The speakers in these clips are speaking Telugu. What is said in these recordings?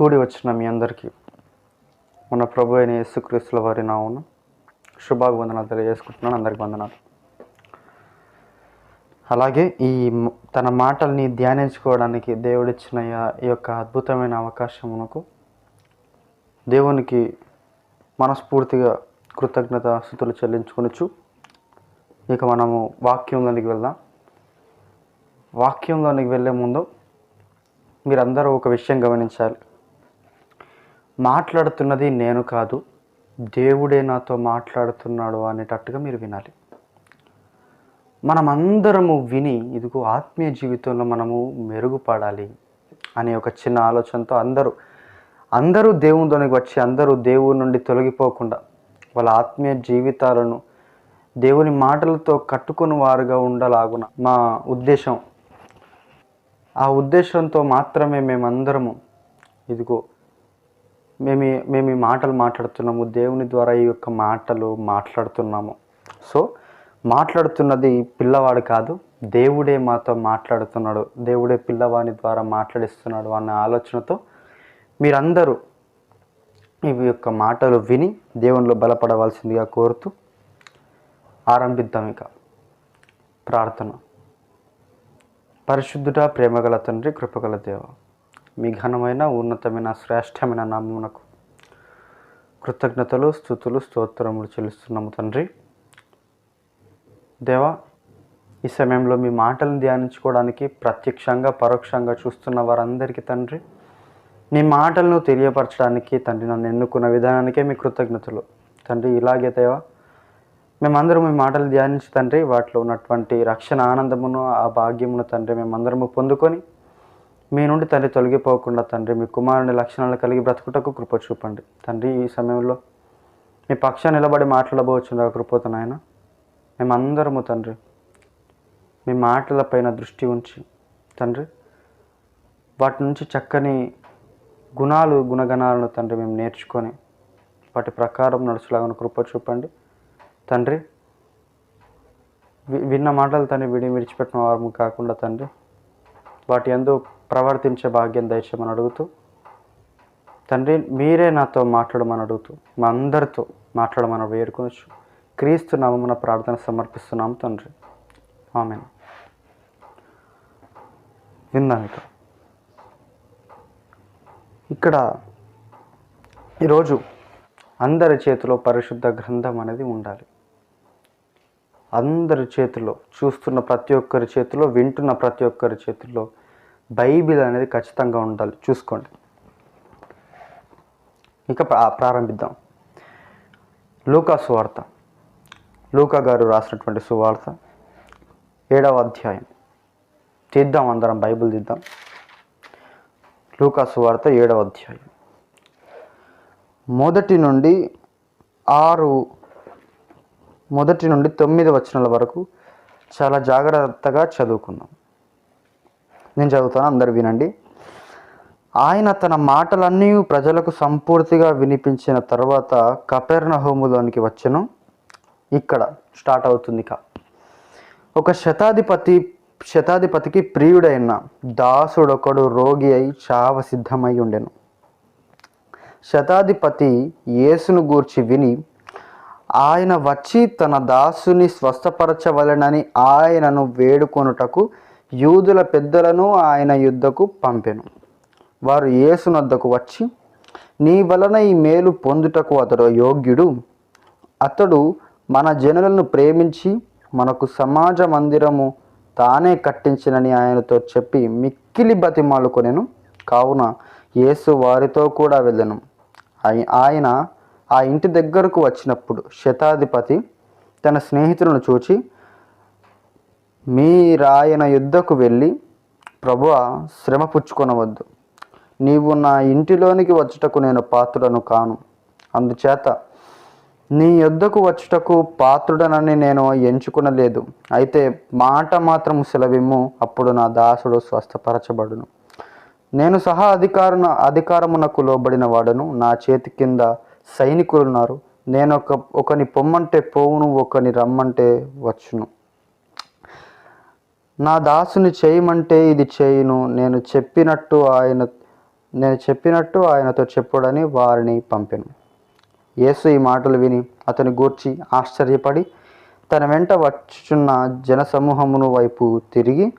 కూడి వచ్చిన మీ అందరికీ మన ప్రభు అయిన యేసుక్రీస్తుల వారి నావున శుభాభివందనాలు తెలియజేసుకుంటున్నాను. అందరికి వందనాలు. అలాగే ఈ తన మాటల్ని ధ్యానించుకోవడానికి దేవుడిచ్చిన ఈ- ఈ యొక్క అద్భుతమైన అవకాశమునకు దేవునికి మనస్ఫూర్తిగా కృతజ్ఞత స్థుతులు చెల్లించుకొనొచ్చు. ఇక మనము వాక్యంలోనికి వెళ్దాం. వాక్యంలోనికి వెళ్ళే ముందు మీరందరూ ఒక విషయం గమనించాలి. మాట్లాడుతున్నది నేను కాదు దేవుడే నాతో మాట్లాడుతున్నాడు అనేటట్టుగా మీరు వినాలి. మనమందరము విని ఇదిగో ఆత్మీయ జీవితంలో మనము మెరుగుపడాలి అనే ఒక చిన్న ఆలోచనతో అందరూ అందరూ దేవునిలోనికి వచ్చి అందరూ దేవుని నుండి తొలగిపోకుండా వాళ్ళ ఆత్మీయ జీవితాలను దేవుని మాటలతో కట్టుకుని వారుగా ఉండలాగున మా ఉద్దేశం. ఆ ఉద్దేశంతో మాత్రమే మేమందరము ఇదిగో మేము మేము ఈ మాటలు మాట్లాడుతున్నాము దేవుని ద్వారా ఈ యొక్క మాటలు మాట్లాడుతున్నాము. సో మాట్లాడుతున్నది పిల్లవాడు కాదు దేవుడే మాతో మాట్లాడుతున్నాడు దేవుడే పిల్లవాని ద్వారా మాట్లాడిస్తున్నాడు అన్న ఆలోచనతో మీరందరూ ఇవి యొక్క మాటలు విని దేవునిలో బలపడవలసిందిగా కోరుతూ ఆరంభిద్దాం ఇక. ప్రార్థన. పరిశుద్ధుడ ప్రేమగల తండ్రి కృపగల దేవ. మీ ఘనమైన ఉన్నతమైన శ్రేష్టమైన నామమునకు కృతజ్ఞతలు స్థుతులు స్తోత్రములు చెల్లిస్తున్నాము తండ్రి. దేవా ఈ సమయంలో మీ మాటలను ధ్యానించుకోవడానికి ప్రత్యక్షంగా పరోక్షంగా చూస్తున్న వారందరికీ తండ్రి నీ మాటలను తెలియపరచడానికి తండ్రి నన్ను ఎన్నుకున్న విధానానికే మీ కృతజ్ఞతలు. తండ్రి ఇలాగే దేవా మేమందరం మీ మాటలు ధ్యానించి తండ్రి వాటిలో ఉన్నటువంటి రక్షణ ఆనందమును ఆ భాగ్యమును తండ్రి మేమందరము పొందుకొని మీ నుండి తండ్రి తొలగిపోకుండా తండ్రి మీ కుమారుని లక్షణాలు కలిగి బ్రతుకుటకు కృప చూపండి. తండ్రి ఈ సమయంలో మీ పక్ష నిలబడి మాట్లాడబోచుండగా కృపతో నాయన మేమందరము తండ్రి మీ మాటలపైన దృష్టి ఉంచి తండ్రి వాటి నుంచి చక్కని గుణాలు గుణగణాలను తండ్రి మేము నేర్చుకొని వాటి ప్రకారం నడుచులాగా కృప చూపండి. తండ్రి వి- విన్న మాటలు తండ్రి విడి విడిచిపెట్టిన వారము కాకుండా తండ్రి వాటి ఎందు ప్రవర్తించే భాగ్యం దయచేయమని అడుగుతూ తండ్రి మీరే నాతో మాట్లాడమని అడుగుతూ మా అందరితో మాట్లాడమని వేడుకొనొచ్చు. క్రీస్తు నామమున ప్రార్థన సమర్పిస్తున్నాము తండ్రి. ఆమె విందాం ఇక. ఇక్కడ ఈరోజు అందరి చేతిలో పరిశుద్ధ గ్రంథం అనేది ఉండాలి. అందరి చేతిలో చూస్తున్న ప్రతి ఒక్కరి చేతిలో వింటున్న ప్రతి ఒక్కరి చేతిలో బైబిల్ అనేది ఖచ్చితంగా ఉండాలి. చూసుకోండి. ఇక ప్రారంభిద్దాం. లూకా సువార్త లూకా గారు రాసినటువంటి సువార్త ఏడవ అధ్యాయం. తీద్దాం అందరం బైబిల్ తీద్దాం. లూకా సువార్త ఏడవ అధ్యాయం. మొదటి నుండి ఆరు మొదటి నుండి తొమ్మిది వచనాల వరకు చాలా జాగ్రత్తగా చదువుకుందాం. నేను చదువుతాను అందరు వినండి. ఆయన తన మాటలన్నీ ప్రజలకు సంపూర్తిగా వినిపించిన తర్వాత కపెర్నహోములోనికి వచ్చను. ఇక్కడ స్టార్ట్ అవుతుంది ఇక. ఒక శతాధిపతి శతాధిపతికి ప్రియుడైన దాసుడొకడు రోగి అయి చావ సిద్ధమై ఉండెను. శతాధిపతి యేసును గూర్చి విని ఆయన వచ్చి తన దాసుని స్వస్థపరచవలెనని ఆయనను వేడుకొనుటకు యూదుల పెద్దలను ఆయన యుద్ధకు పంపెను. వారు యేసునద్దకు వచ్చి నీ వలన ఈ మేలు పొందుటకు అతడు యోగ్యుడు. అతడు మన జనులను ప్రేమించి మనకు సమాజ మందిరము తానే కట్టించినని ఆయనతో చెప్పి మిక్కిలి బతిమాలుకొనెను. కావున యేసు వారితో కూడా వెళ్ళను. ఆయన ఆ ఇంటి దగ్గరకు వచ్చినప్పుడు శతాధిపతి తన స్నేహితులను చూచి మీరాయన యుద్ధకు వెళ్ళి ప్రభువ శ్రమ పుచ్చుకొనవద్దు. నీవు నా ఇంటిలోనికి వచ్చుటకు నేను పాత్రుడను కాను. అందుచేత నీ యొద్దకు వచ్చుటకు పాత్రుడనని నేను ఎంచుకునలేదు. అయితే మాట మాత్రం సెలవిమ్ము అప్పుడు నా దాసుడు స్వస్థపరచబడును. నేను సహా అధికారున అధికారమునకు లోబడిన వాడను. నా చేతి కింద సైనికులున్నారు. నేను ఒక ఒకని పొమ్మంటే పోవును ఒకని రమ్మంటే వచ్చును. నా దాసుని చేయమంటే ఇది చేయును. నేను చెప్పినట్టు ఆయన నేను చెప్పినట్టు ఆయనతో చెప్పుడని వారిని పంపాను. యేసు ఈ మాటలు విని అతని గూర్చి ఆశ్చర్యపడి తన వెంట వచ్చుచున్న జనసమూహమును వైపు తిరిగి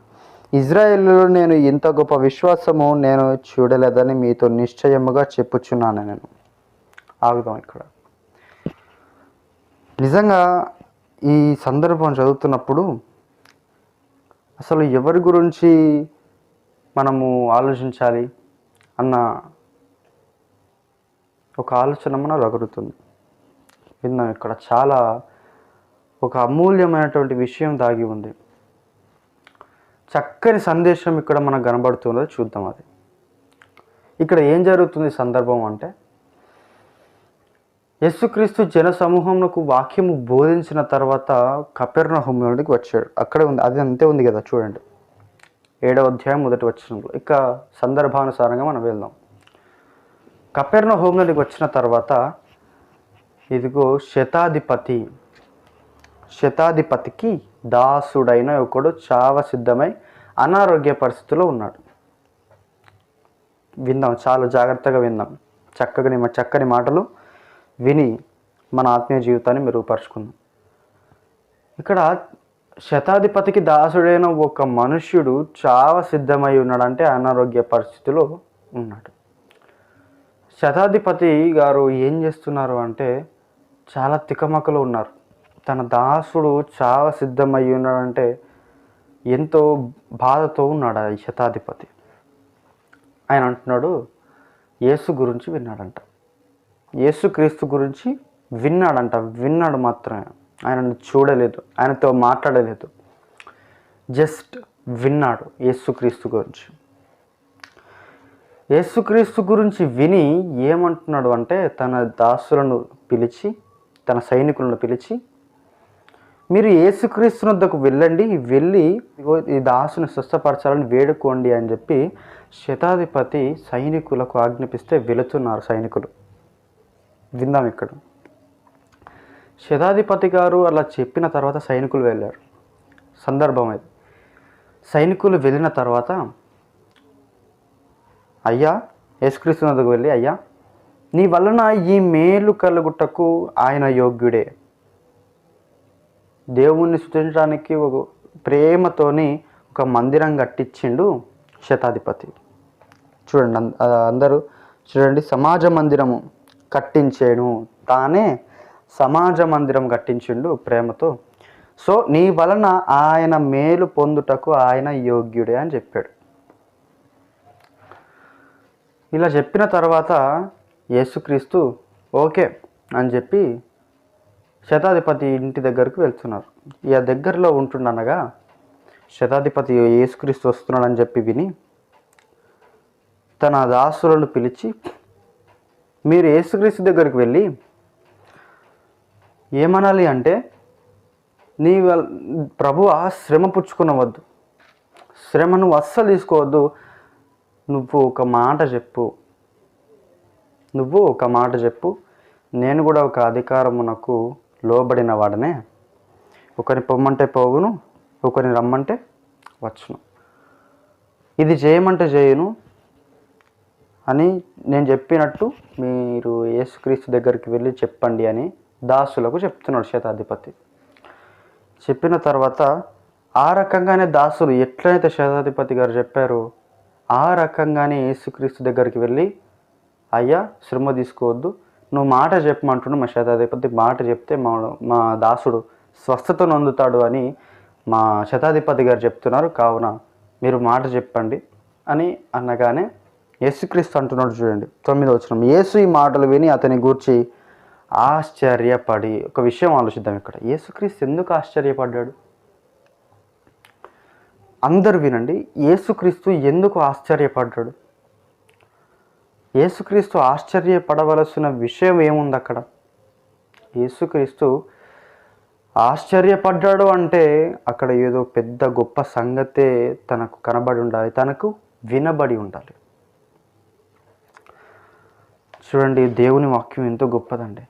ఇజ్రాయేల్లో నేను ఇంత గొప్ప విశ్వాసము నేను చూడలేదని మీతో నిశ్చయముగా చెప్పుచున్నాను నేను. ఆగుదాం ఇక్కడ. నిజంగా ఈ సందర్భం చదువుతున్నప్పుడు అసలు ఎవరి గురించి మనము ఆలోచించాలి అన్న ఒక ఆలోచన మన రగులుతుంది. విన్నాం ఇక్కడ చాలా ఒక అమూల్యమైనటువంటి విషయం దాగి ఉంది. చక్కని సందేశం ఇక్కడ మనకు కనబడుతుందో చూద్దాం అది. ఇక్కడ ఏం జరుగుతుంది సందర్భం అంటే యేసుక్రీస్తు జన సమూహంకు వాక్యము బోధించిన తర్వాత కపెర్నహోమిలోనికి వచ్చాడు. అక్కడే ఉంది. అది అంతే ఉంది కదా చూడండి. ఏడవ అధ్యాయం మొదటి వచ్చినప్పుడు ఇక సందర్భానుసారంగా మనం వెళ్దాం. కపెర్ణ హోమ్లోనికి వచ్చిన తర్వాత ఇదిగో శతాధిపతి శతాధిపతికి దాసుడైన ఒకడు చావ సిద్ధమై అనారోగ్య పరిస్థితిలో ఉన్నాడు. విందాం. చాలా జాగ్రత్తగా విందాం. చక్కగా చక్కని మాటలు విని మన ఆత్మీయ జీవితాన్ని మెరుగుపరుచుకుందాం. ఇక్కడ శతాధిపతికి దాసుడైన ఒక మనుష్యుడు చావ సిద్ధమై ఉన్నాడంటే అనారోగ్య పరిస్థితిలో ఉన్నాడు. శతాధిపతి గారు ఏం చేస్తున్నారు అంటే చాలా తికమకలు ఉన్నారు. తన దాసుడు చావ సిద్ధమై ఉన్నాడంటే ఎంతో బాధతో ఉన్నాడు ఈ శతాధిపతి. ఆయన అంటున్నాడు యేసు గురించి విన్నాడంట. యేసుక్రీస్తు గురించి విన్నాడంట. విన్నాడు మాత్రమే. ఆయనను చూడలేదు. ఆయనతో మాట్లాడలేదు. జస్ట్ విన్నాడు యేసుక్రీస్తు గురించి. యేసుక్రీస్తు గురించి విని ఏమంటున్నాడు అంటే తన దాసులను పిలిచి తన సైనికులను పిలిచి మీరు యేసుక్రీస్తు వద్దకు వెళ్ళండి. వెళ్ళి ఈ దాసుని స్వస్థపరచాలని వేడుకోండి అని చెప్పి శతాధిపతి సైనికులకు ఆజ్ఞాపిస్తే వెళుతున్నారు సైనికులు. విందాం ఇక్కడ. శతాధిపతి గారు అలా చెప్పిన తర్వాత సైనికులు వెళ్ళారు. సందర్భం అది. సైనికులు వెళ్ళిన తర్వాత అయ్యా యేసుక్రీస్తు వెళ్ళి అయ్యా నీ వలన ఈ మేలు కలుగుటకు ఆయన యోగ్యుడే. దేవుణ్ణి సృష్టించడానికి ఒక ప్రేమతోని ఒక మందిరం కట్టించిండు శతాధిపతి. చూడండి అందరూ చూడండి సమాజ మందిరము. కట్టించాను. తానే సమాజ మందిరం కట్టించిండు ప్రేమతో. సో నీ వలన ఆయన మేలు పొందుటకు ఆయన యోగ్యుడే అని చెప్పాడు. ఇలా చెప్పిన తర్వాత యేసుక్రీస్తు ఓకే అని చెప్పి శతాధిపతి ఇంటి దగ్గరకు వెళ్తున్నారు. ఇక దగ్గరలో ఉంటుండనగా శతాధిపతి యేసుక్రీస్తు వస్తున్నాడని చెప్పి విని తన దాసులను పిలిచి మీరు యేసుక్రీస్తు దగ్గరికి వెళ్ళి ఏమనాలి అంటే నీ ప్రభు ఆ శ్రమ పుచ్చుకునవద్దు. శ్రమ నువ్వు అస్సలు తీసుకోవద్దు. నువ్వు ఒక మాట చెప్పు. నువ్వు ఒక మాట చెప్పు. నేను కూడా ఒక అధికారమునకు లోబడిన వాడనే. ఒకరిని పొమ్మంటే పోగును ఒకరిని రమ్మంటే వచ్చును. ఇది చేయమంటే చేయను అని నేను చెప్పినట్టు మీరు యేసుక్రీస్తు దగ్గరికి వెళ్ళి చెప్పండి అని దాసులకు చెప్తున్నాడు శతాధిపతి. చెప్పిన తర్వాత ఆ రకంగానే దాసులు ఎట్లయితే శతాధిపతి గారు చెప్పారో ఆ రకంగానే యేసుక్రీస్తు దగ్గరికి వెళ్ళి అయ్యా శ్రమ తీసుకోవద్దు. నువ్వు మాట చెప్పమంటున్నావు మా శతాధిపతి మాట చెప్తే మా మా దాసుడు స్వస్థత నొందుతాడు అని మా శతాధిపతి గారు చెప్తున్నారు. కావున మీరు మాట చెప్పండి అని అనగానే యేసుక్రీస్తు అంటున్నాడు చూడండి తొమ్మిదో వచ్చిన యేసు ఈ మాటలు విని అతని గూర్చి ఆశ్చర్యపడి ఒక విషయం ఆలోచిద్దాం ఇక్కడ. యేసుక్రీస్తు ఎందుకు ఆశ్చర్యపడ్డాడు? అందరూ వినండి యేసుక్రీస్తు ఎందుకు ఆశ్చర్యపడ్డాడు? యేసుక్రీస్తు ఆశ్చర్యపడవలసిన విషయం ఏముంది అక్కడ? యేసుక్రీస్తు ఆశ్చర్యపడ్డాడు అంటే అక్కడ ఏదో పెద్ద గొప్ప సంగతే తనకు కనబడి ఉండాలి తనకు వినబడి ఉండాలి. చూడండి దేవుని వాక్యం ఎంతో గొప్పదండి.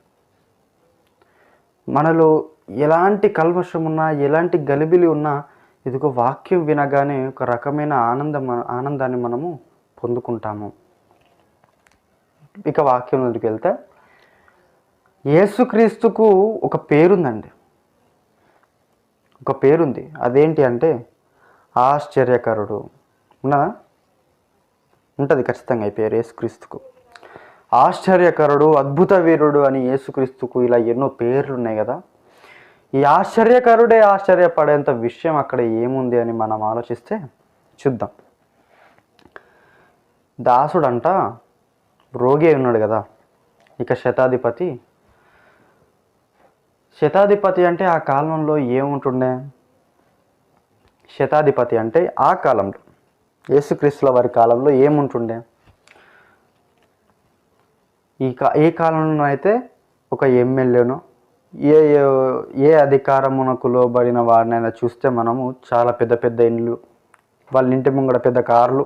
మనలో ఎలాంటి కల్మషం ఉన్నా ఎలాంటి గలిబిలి ఉన్నా ఇదిగో వాక్యం వినగానే ఒక రకమైన ఆనందం ఆనందాన్ని మనము పొందుకుంటాము. ఇక వాక్యం వెళ్తే యేసుక్రీస్తుకు ఒక పేరుందండి. ఒక పేరుంది. అదేంటి అంటే ఆశ్చర్యకరుడు. ఉన్నదా? ఉంటుంది ఖచ్చితంగా ఈ పేరు యేసుక్రీస్తుకు. ఆశ్చర్యకరుడు అద్భుత వీరుడు అని యేసుక్రీస్తుకు ఇలా ఎన్నో పేర్లు ఉన్నాయి కదా. ఈ ఆశ్చర్యకరుడే ఆశ్చర్యపడేంత విషయం అక్కడ ఏముంది అని మనం ఆలోచిస్తే చూద్దాం. దాసుడంట రోగి అయి ఉన్నాడు కదా. ఇక శతాధిపతి శతాధిపతి అంటే ఆ కాలంలో ఏముంటుండే? శతాధిపతి అంటే ఆ కాలంలో యేసుక్రీస్తుల వారి కాలంలో ఏముంటుండే? ఈ కా ఏ కాలంలో అయితే ఒక ఎమ్మెల్యేను ఏ ఏ- అధికారమునకు లోబడిన వారినైనా చూస్తే మనము చాలా పెద్ద పెద్ద ఇండ్లు వాళ్ళ ఇంటి ముంగట పెద్ద కార్లు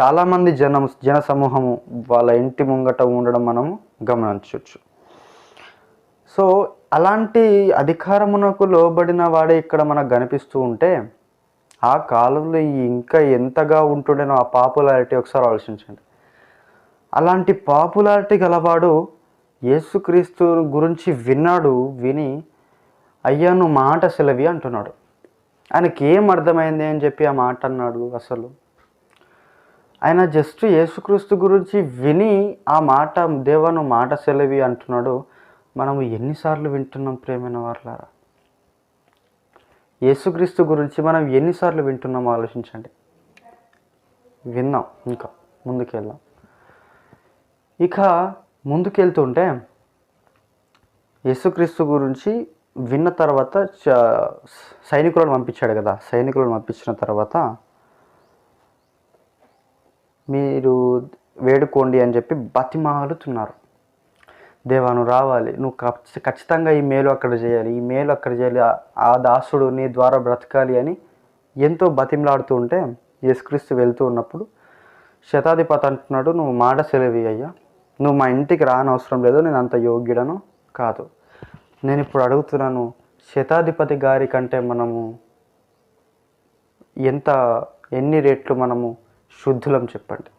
చాలామంది జనం జన సమూహము వాళ్ళ ఇంటి ముంగట ఉండడం మనము గమనించవచ్చు. సో అలాంటి అధికారమునకు లోబడిన వాడే ఇక్కడ మనకు కనిపిస్తూ ఉంటే ఆ కాలంలో ఇంకా ఎంతగా ఉంటుండేనో ఆ పాపులారిటీ ఒకసారి ఆలోచించండి. అలాంటి పాపులారిటీ గలవాడు యేసుక్రీస్తు గురించి విన్నాడు విని అయ్యా నువ్వు మాట సెలవి అంటున్నాడు. ఆయనకి ఏం అర్థమైంది అని చెప్పి ఆ మాట అన్నాడు అసలు. ఆయన జస్ట్ యేసుక్రీస్తు గురించి విని ఆ మాట దేవా నువ్వు మాట సెలవి అంటున్నాడు. మనము ఎన్నిసార్లు వింటున్నాం ప్రేమైన వారులారా? యేసుక్రీస్తు గురించి మనం ఎన్నిసార్లు వింటున్నామో ఆలోచించండి. విన్నాం ఇంకా ముందుకెళ్దాం. ఇక ముందుకెళ్తుంటే యేసుక్రీస్తు గురించి విన్న తర్వాత చ- సైనికులను పంపించాడు కదా సైనికులను పంపించిన తర్వాత మీరు వేడుకోండి అని చెప్పి బతిమాలుతున్నారు. దేవా నువ్వు రావాలి. నువ్వు ఖచ్చి- ఖచ్చితంగా ఈ మేలు అక్కడ చేయాలి. ఈ మేలు అక్కడ చేయాలి. ఆ- ఆ దాసుడు నీ ద్వారా బ్రతకాలి అని ఎంతో బతిమలాడుతూ ఉంటే యేసుక్రీస్తు వెళ్తూ ఉన్నప్పుడు శతాధిపతి అంటున్నాడు నువ్వు మాట సెలవి అయ్యా. నువ్వు మా ఇంటికి రానవసరం లేదు నేను అంత యోగ్యుడను కాదు. నేను ఇప్పుడు అడుగుతున్నాను శతాధిపతి గారి కంటే మనము ఎంత ఎన్ని రేట్లు మనము శుద్ధులం చెప్పండి.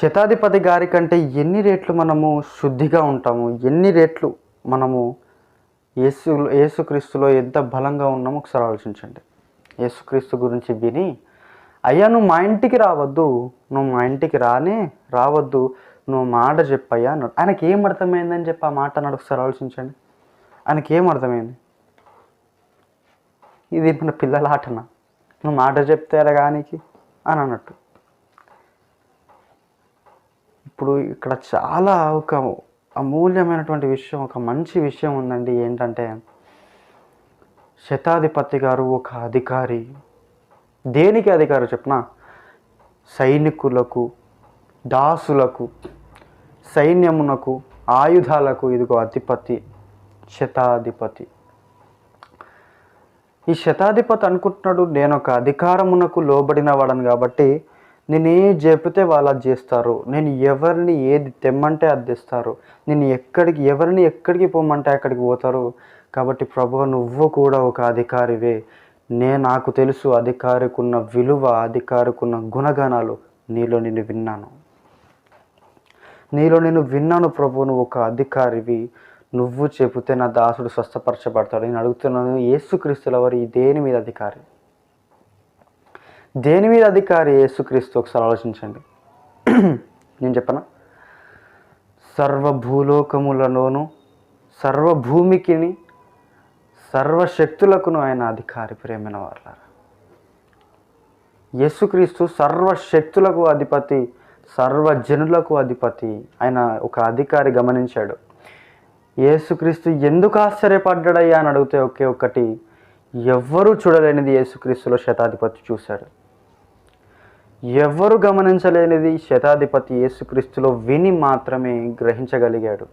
శతాధిపతి గారి కంటే ఎన్ని రేట్లు మనము శుద్ధిగా ఉంటాము ఎన్ని రేట్లు మనము యేసు యేసుక్రీస్తులో ఎంత బలంగా ఉన్నామో ఒకసారి ఆలోచించండి. యేసుక్రీస్తు గురించి విని అయ్యా నువ్వు మా ఇంటికి రావద్దు. నువ్వు మా ఇంటికి రానే రావద్దు. నువ్వు మాట చెప్పయ్యా అన్నాడు. ఆయనకి ఏం అర్థమైందని చెప్పి ఆ మాట అన్నాడు ఒకసారి ఆలోచించండి. ఆయనకి ఏం అర్థమైంది? ఇది మన పిల్లల ఆటనా? నువ్వు మాట చెప్తారా గానికి? అని అన్నట్టు. ఇప్పుడు ఇక్కడ చాలా ఒక అమూల్యమైనటువంటి విషయం ఒక మంచి విషయం ఉందండి. ఏంటంటే శతాధిపతి గారు ఒక అధికారి. దేనికి అధికారం చెప్పిన? సైనికులకు దాసులకు సైన్యమునకు ఆయుధాలకు ఇదిగో అధిపతి శతాధిపతి. ఈ శతాధిపతి అనుకుంటున్నాడు నేను ఒక అధికారమునకు లోబడిన వాడను కాబట్టి నేను ఏ చెబితే వాళ్ళు అది చేస్తారు. నేను ఎవరిని ఏది తెమ్మంటే అది తెస్తారు. నేను ఎక్కడికి ఎవరిని ఎక్కడికి పోమంటే అక్కడికి పోతారు. కాబట్టి ప్రభు నువ్వు కూడా ఒక అధికారివే. నే నాకు తెలుసు అధికారికున్న విలువ అధికారికున్న గుణగణాలు నీలో నేను విన్నాను. నీలో నేను విన్నాను ప్రభు నువ్వు ఒక అధికారివి. నువ్వు చెబితే నా దాసుడు స్వస్థపరచబడతాడు. నేను అడుగుతున్నాను యేసుక్రీస్తుల వారి దేని మీద అధికారి? దేని మీద అధికారి యేసుక్రీస్తు? ఒకసారి ఆలోచించండి. నేను చెప్పనా? సర్వభూలోకములలోను సర్వభూమికిని సర్వశక్తులకును ఆయన అధికారి ప్రేమైన వారులారా. యేసుక్రీస్తు సర్వశక్తులకు అధిపతి సర్వజనులకు అధిపతి ఆయన ఒక అధికారి గమనించాడు. యేసుక్రీస్తు ఎందుకు ఆశ్చర్యపడ్డాడయ్యా అని అడిగితే ఒకే ఒక్కటి ఎవ్వరూ చూడలేనిది యేసుక్రీస్తులో శతాధిపతి చూశాడు. ఎవ్వరు గమనించలేనిది శతాధిపతి యేసుక్రీస్తులో విని మాత్రమే గ్రహించగలిగాడు.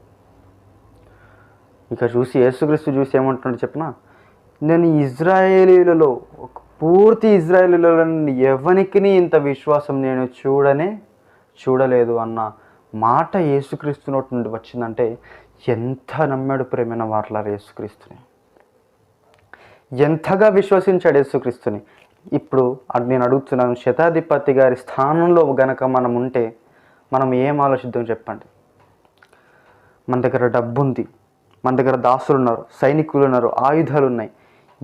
ఇక చూసి యేసుక్రీస్తు చూసి ఏమంటున్నాడు చెప్పిన? నేను ఇజ్రాయేలీలలో ఒక పూర్తి ఇజ్రాయేలీలలో ఎవరికి ఇంత విశ్వాసం నేను చూడనే చూడలేదు అన్న మాట యేసుక్రీస్తు నోటి నుండి వచ్చిందంటే ఎంత నమ్మాడు ప్రేమైన వార్లారు యేసుక్రీస్తుని? ఎంతగా విశ్వసించాడు యేసుక్రీస్తుని? ఇప్పుడు నేను అడుగుతున్నాను శతాధిపతి గారి స్థానంలో గనక మనం ఉంటే మనం ఏం ఆలోచిద్దాం చెప్పండి? మన దగ్గర డబ్బు ఉంది మన దగ్గర దాసులు ఉన్నారు సైనికులు ఉన్నారు ఆయుధాలు ఉన్నాయి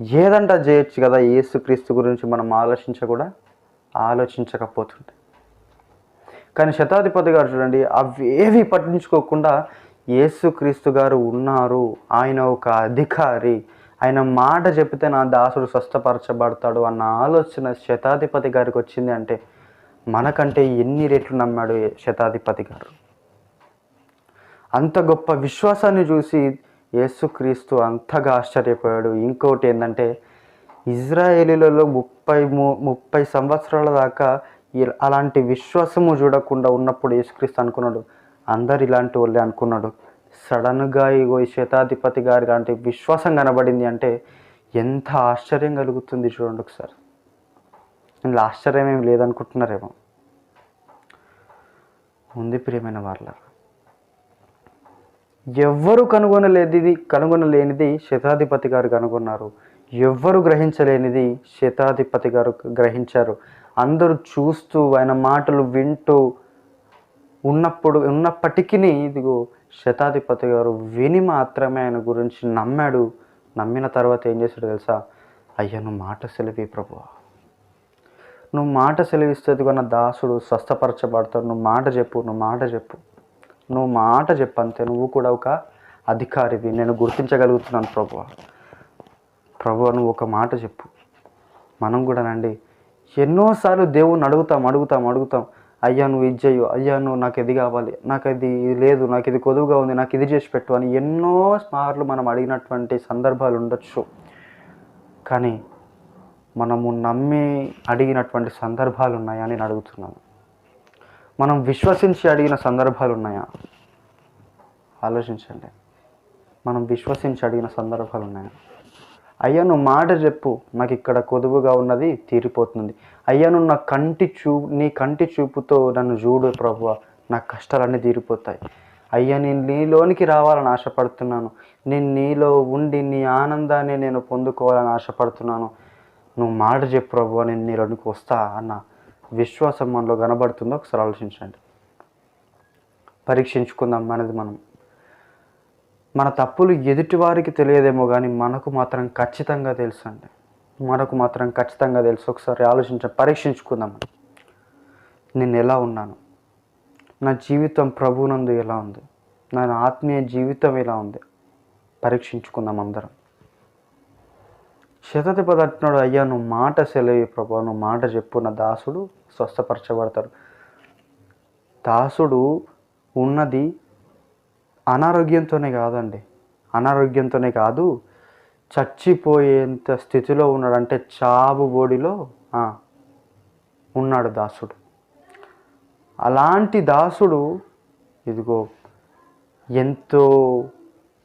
ఏదంటా చేయొచ్చు కదా ఏసుక్రీస్తు గురించి మనం ఆలోచించకూడా ఆలోచించకపోతుంటే. కానీ శతాధిపతి గారు చూడండి అవేవి పట్టించుకోకుండా యేసుక్రీస్తు గారు ఉన్నారు. ఆయన ఒక అధికారి. ఆయన మాట చెప్తే నా దాసుడు స్వస్థపరచబడతాడు అన్న ఆలోచన శతాధిపతి గారికి వచ్చింది అంటే మనకంటే ఎన్ని రెట్లు నమ్మాడు శతాధిపతి గారు? అంత గొప్ప విశ్వాసాన్ని చూసి యేసుక్రీస్తు అంతగా ఆశ్చర్యపోయాడు. ఇంకోటి ఏంటంటే ఇజ్రాయేలీలలో ముప్పై ము ముప్పై సంవత్సరాల దాకా అలాంటి విశ్వాసము చూడకుండా ఉన్నప్పుడు యేసుక్రీస్తు అనుకున్నాడు. అందరు ఇలాంటి వాళ్ళే అనుకున్నాడు. సడన్గా ఇగో ఈ శతాధిపతి గారి లాంటి విశ్వాసం కనబడింది అంటే ఎంత ఆశ్చర్యం కలుగుతుంది చూడండి ఒకసారి. ఇందులో ఆశ్చర్యం ఏం లేదనుకుంటున్నారేమో. ఉంది ప్రియమైన వాళ్ళ ఎవ్వరు కనుగొనలేనిది కనుగొనలేనిది శతాధిపతి గారు కనుగొన్నారు. ఎవ్వరు గ్రహించలేనిది శతాధిపతి గారు గ్రహించారు. అందరూ చూస్తూ ఆయన మాటలు వింటూ ఉన్నప్పుడు ఉన్నప్పటికీ ఇదిగో శతాధిపతి గారు విని మాత్రమే ఆయన గురించి నమ్మాడు. నమ్మిన తర్వాత ఏం చేశాడు తెలుసా? అయ్యా నువ్వు మాట సెలవి ప్రభు నువ్వు మాట సెలవిస్తే కొన్న నా దాసుడు స్వస్థపరచబడతాడు. నువ్వు మాట చెప్పు నువ్వు మాట చెప్పు. నువ్వు మాట చెప్పంతే నువ్వు కూడా ఒక అధికారివి. నేను గుర్తించగలుగుతున్నాను ప్రభు. ప్రభు నువ్వు ఒక మాట చెప్పు. మనం కూడానండి ఎన్నోసార్లు దేవుణ్ణి అడుగుతాం అడుగుతాం అడుగుతాం. అయ్యా నువ్వు ఇది చేయు. అయ్యా నువ్వు నాకు ఇది కావాలి. నాకు ఇది లేదు. నాకు ఇది కొదువుగా ఉంది. నాకు ఇది చేసి పెట్టు అని ఎన్నో సార్లు మనం అడిగినటువంటి సందర్భాలు ఉండొచ్చు. కానీ మనము నమ్మి అడిగినటువంటి సందర్భాలు ఉన్నాయని నేను అడుగుతున్నాను. మనం విశ్వసించి అడిగిన సందర్భాలు ఉన్నాయా ఆలోచించండి. మనం విశ్వసించి అడిగిన సందర్భాలు ఉన్నాయా అయ్యా నువ్వు మాట చెప్పు నాకు ఇక్కడ కొదువుగా ఉన్నది తీరిపోతుంది. అయ్యా నువ్వు నా కంటి చూ నీ కంటి చూపుతో నన్ను చూడు ప్రభు నా కష్టాలన్నీ తీరిపోతాయి. అయ్యా నేను నీలోనికి రావాలని ఆశపడుతున్నాను. నేను నీలో ఉండి నీ ఆనందాన్ని నేను పొందుకోవాలని ఆశపడుతున్నాను. నువ్వు మాట చెప్పు ప్రభు నేను నీలోనికి వస్తా అన్న. విశ్వాసం మనలో కనబడుతుందో ఒకసారి ఆలోచించండి. పరీక్షించుకుందాం మనది మనం. మన తప్పులు ఎదుటివారికి తెలియదేమో కానీ మనకు మాత్రం ఖచ్చితంగా తెలుసు అండి మనకు మాత్రం ఖచ్చితంగా తెలుసు. ఒకసారి ఆలోచించ పరీక్షించుకుందాం. నేను ఎలా ఉన్నాను? నా జీవితం ప్రభునందు ఎలా ఉంది? నా ఆత్మీయ జీవితం ఎలా ఉంది? పరీక్షించుకుందాం అందరం. శతధిపతి అంటున్నాడు అయ్యా నువ్వు మాట సెలవి ప్రభా నువ్వు మాట చెప్పు నా దాసుడు స్వస్థపరచబడతాడు. దాసుడు ఉన్నది అనారోగ్యంతోనే కాదండి. అనారోగ్యంతోనే కాదు చచ్చిపోయేంత స్థితిలో ఉన్నాడు. అంటే చాబు బోడిలో ఉన్నాడు దాసుడు. అలాంటి దాసుడు ఇదిగో ఎంతో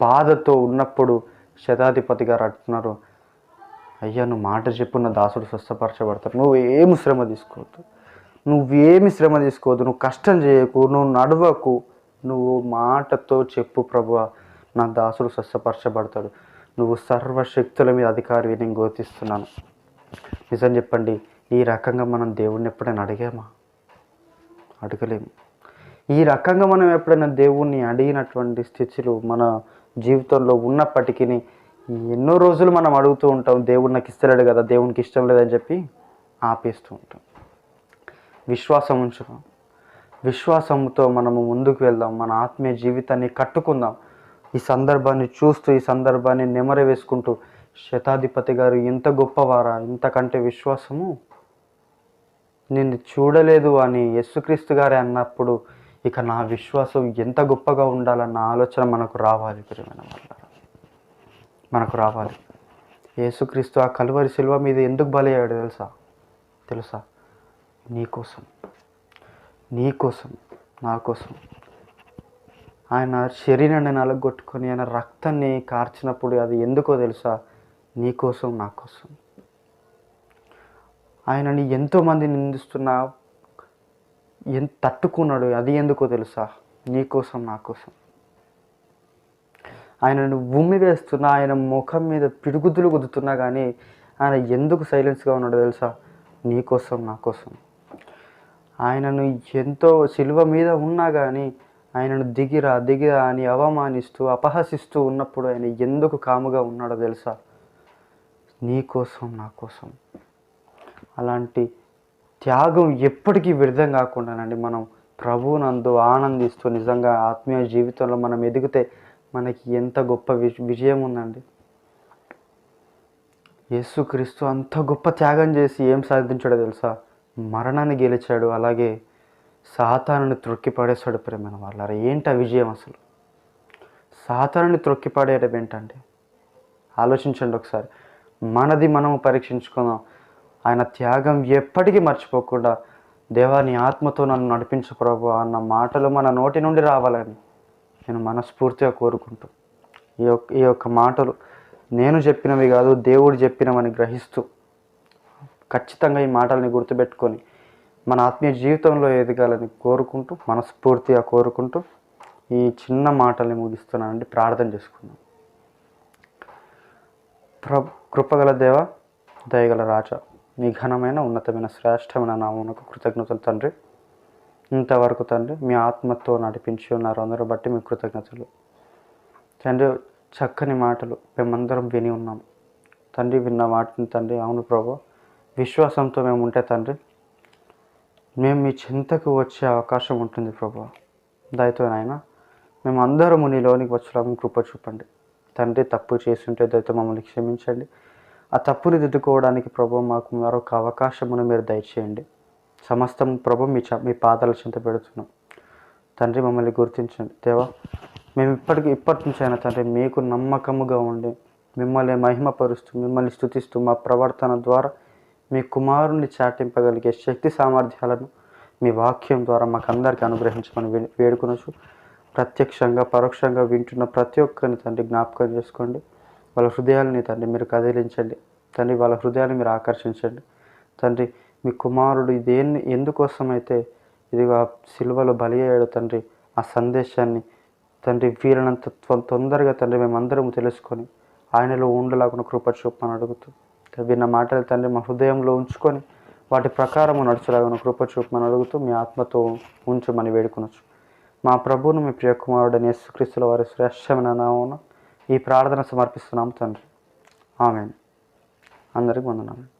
బాధతో ఉన్నప్పుడు శతాధిపతి గారు అంటున్నారు అయ్యా నువ్వు మాట చెప్పున్న దాసుడు స్వస్థపరచబడతాడు. నువ్వు ఏమి శ్రమ తీసుకోవద్దు. నువ్వేమి శ్రమ తీసుకోవద్దు. నువ్వు కష్టం చేయకు నువ్వు నడవకు. నువ్వు మాటతో చెప్పు ప్రభు నా దాసుడు స్వస్థపరచబడతాడు. నువ్వు సర్వశక్తుల మీద అధికారి నేను గోతిస్తున్నాను. నిజం చెప్పండి ఈ రకంగా మనం దేవుణ్ణి ఎప్పుడైనా అడిగామా? అడగలేము. ఈ రకంగా మనం ఎప్పుడైనా దేవుణ్ణి అడిగినటువంటి స్థితిలో మన జీవితంలో ఉన్నప్పటికీ ఎన్నో రోజులు మనం అడుగుతూ ఉంటాం దేవుడు నాకు ఇస్తలేడు కదా దేవునికి ఇష్టం లేదని చెప్పి ఆపేస్తూ ఉంటాం. విశ్వాసం ఉంచుదాం విశ్వాసంతో మనము ముందుకు వెళ్దాం మన ఆత్మీయ జీవితాన్ని కట్టుకుందాం. ఈ సందర్భాన్ని చూస్తూ ఈ సందర్భాన్ని నెమర వేసుకుంటూ శతాధిపతి గారు ఎంత గొప్పవారా? ఇంతకంటే విశ్వాసము? నిన్ను చూడలేదు అని యేసుక్రీస్తు గారే అన్నప్పుడు ఇక నా విశ్వాసం ఎంత గొప్పగా ఉండాలన్న ఆలోచన మనకు రావాలి ప్రియమైన వాళ్ళ మనకు రావాలి. యేసుక్రీస్తు ఆ కలువరి శిల్వ మీద ఎందుకు బలయ్యాడు తెలుసా? తెలుసా? నీకోసం నీకోసం నా కోసం. ఆయన శరీరాన్ని నలగొట్టుకొని ఆయన రక్తాన్ని కార్చినప్పుడు అది ఎందుకో తెలుసా? నీకోసం నా కోసం. ఆయనని ఎంతోమంది నిందిస్తున్నా ఎంత తట్టుకున్నాడు. అది ఎందుకో తెలుసా? నీకోసం నా కోసం. ఆయనను ఉమ్మి వేస్తున్నా ఆయన ముఖం మీద పిడుగుద్దులు గుద్దుతున్నా కానీ ఆయన ఎందుకు సైలెన్స్గా ఉన్నాడో తెలుసా? నీకోసం నా కోసం. ఆయనను ఎంతో సిలువ మీద ఉన్నా కానీ ఆయనను దిగిరా దిగిరా అని అవమానిస్తూ అపహసిస్తూ ఉన్నప్పుడు ఆయన ఎందుకు కాముగా ఉన్నాడో తెలుసా? నీ కోసం నా కోసం. అలాంటి త్యాగం ఎప్పటికీ వ్యర్థం కాకుండానండి మనం ప్రభువునందు ఆనందిస్తూ నిజంగా ఆత్మీయ జీవితంలో మనం ఎదిగితే మనకి ఎంత గొప్ప విజయం ఉందండి. యేసుక్రీస్తు అంత గొప్ప త్యాగం చేసి ఏం సాధించాడో తెలుసా? మరణాన్ని గెలిచాడు. అలాగే సాతానుని త్రొక్కి పడేశాడు ప్రేమైన వాళ్ళారా? ఏంటి ఆ విజయం అసలు? సాతానుని త్రొక్కి పడేయడం ఏంటండి ఆలోచించండి ఒకసారి. మనది మనము పరీక్షించుకుందాం. ఆయన త్యాగం ఎప్పటికీ మర్చిపోకుండా దేవాని ఆత్మతో నన్ను నడిపించు ప్రభు అన్న మాటలు మన నోటి నుండి రావాలని నేను మనస్ఫూర్తిగా కోరుకుంటూ ఈ యొక్క ఈ యొక్క మాటలు నేను చెప్పినవి కాదు దేవుడు చెప్పినవని గ్రహిస్తూ ఖచ్చితంగా ఈ మాటల్ని గుర్తుపెట్టుకొని మన ఆత్మీయ జీవితంలో ఎదగాలని కోరుకుంటూ మనస్ఫూర్తిగా కోరుకుంటూ ఈ చిన్న మాటల్ని ముగిస్తున్నానండి. ప్రార్థన చేసుకుందాం. ప్ర కృపగల దేవ దయగల రాజా మీ ఘనమైన ఉన్నతమైన శ్రేష్టమైన నామమునకు కృతజ్ఞతలు తండ్రి. ఇంతవరకు తండ్రి మీ ఆత్మతో నడిపించి ఉన్నారు. అందరూ బట్టి మీ కృతజ్ఞతలు. తండ్రి చక్కని మాటలు మేమందరం విని ఉన్నాం. తండ్రి విన్న వాటిని తండ్రి అవును ప్రభు విశ్వాసంతో మేము ఉంటే తండ్రి మేము మీ చింతకు వచ్చే అవకాశం ఉంటుంది ప్రభు. దయతో నాయన మేము అందరము నీలోనికి వచ్చేలాగా కృప చూపండి. తండ్రి తప్పు చేస్తుంటే దయతో మమ్మల్ని క్షమించండి. ఆ తప్పుని దిద్దుకోవడానికి ప్రభు మాకు మరొక అవకాశమును మీరు దయచేయండి. సమస్తం ప్రభు మీ చ మీ పాదాల చింత పెడుతున్నాం. తండ్రి మమ్మల్ని గుర్తించండి. దేవా మేము ఇప్పటికి ఇప్పటి నుంచి అయినా తండ్రి మీకు నమ్మకముగా ఉండి మిమ్మల్ని మహిమపరుస్తూ మిమ్మల్ని స్థుతిస్తూ మా ప్రవర్తన ద్వారా మీ కుమారుని చాటింపగలిగే శక్తి సామర్థ్యాలను మీ వాక్యం ద్వారా మాకు అందరికీ అనుగ్రహించమని వే వేడుకొనొచ్చు. ప్రత్యక్షంగా పరోక్షంగా వింటున్న ప్రతి ఒక్కరిని తండ్రి జ్ఞాపకం చేసుకోండి. వాళ్ళ హృదయాలని తండ్రి మీరు కదిలించండి. తండ్రి వాళ్ళ హృదయాన్ని మీరు ఆకర్షించండి. తండ్రి మీ కుమారుడు దేన్ని ఎందుకోసమైతే ఇదిగో ఆ సిలువలో బలి అయ్యాడు తండ్రి ఆ సందేశాన్ని తండ్రి వీలనంత త్వ- తొందరగా తండ్రి మేమందరం తెలుసుకొని ఆయనలో ఉండలాగా కృప చూపమని అడుగుతూ విన్న మాటలు తండ్రి మా హృదయంలో ఉంచుకొని వాటి ప్రకారము నడుచులాగా కృప చూపమని అడుగుతూ మీ ఆత్మతో ఉంచమని వేడుకొనొచ్చు. మా ప్రభువును మీ ప్రియకుమారుడని యేసుక్రీస్తుల వారి శ్రేష్టమైన నామన ఈ ప్రార్థన సమర్పిస్తున్నాము తండ్రి. ఆమె అందరికి వందనాలు.